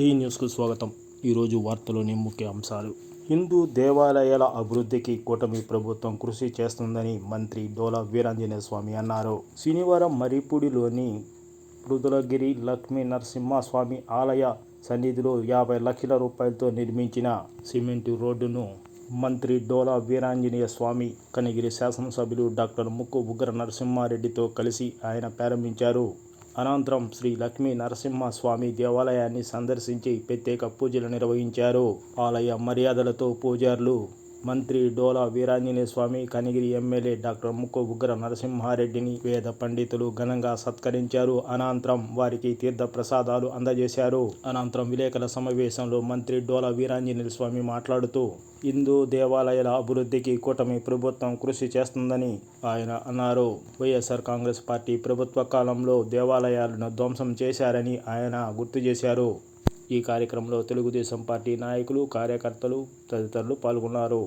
D న్యూస్కు స్వాగతం. ఈరోజు వార్తలోని ముఖ్య అంశాలు. హిందూ దేవాలయాల అభివృద్ధికి కూటమి ప్రభుత్వం కృషి చేస్తుందని మంత్రి డోలా వీరాంజనేయ స్వామి అన్నారు. శనివారం మరిపూడిలోని రుద్రగిరి లక్ష్మీ నరసింహస్వామి ఆలయ సన్నిధిలో యాభై లక్షల రూపాయలతో నిర్మించిన సిమెంటు రోడ్డును మంత్రి డోలా వీరాంజనేయ స్వామి కనిగిరి శాసనసభ్యులు డాక్టర్ ముక్కు ఉగ్ర నరసింహారెడ్డితో కలిసి ఆయన ప్రారంభించారు. అనంతరం శ్రీ లక్ష్మీ నరసింహస్వామి దేవాలయాన్ని సందర్శించి ప్రత్యేక పూజలు నిర్వహించారు. ఆలయ మర్యాదలతో పూజారులు మంత్రి డోలా వీరాంజనేయ స్వామి కనిగిరి ఎమ్మెల్యే డాక్టర్ ముక్కు బుగ్గర నరసింహారెడ్డిని వేద పండితులు ఘనంగా సత్కరించారు. అనంతరం వారికి తీర్థ ప్రసాదాలు అందజేశారు. అనంతరం విలేకరుల సమావేశంలో మంత్రి డోలా వీరాంజనేయ స్వామి మాట్లాడుతూ హిందూ దేవాలయాల అభివృద్ధికి కూటమి ప్రభుత్వం కృషి చేస్తుందని ఆయన అన్నారు. వైఎస్ఆర్ కాంగ్రెస్ పార్టీ ప్రభుత్వ కాలంలో దేవాలయాలను ధ్వంసం చేశారని ఆయన గుర్తు చేశారు. ఈ కార్యక్రమంలో తెలుగుదేశం పార్టీ నాయకులు కార్యకర్తలు తదితరులు పాల్గొన్నారు.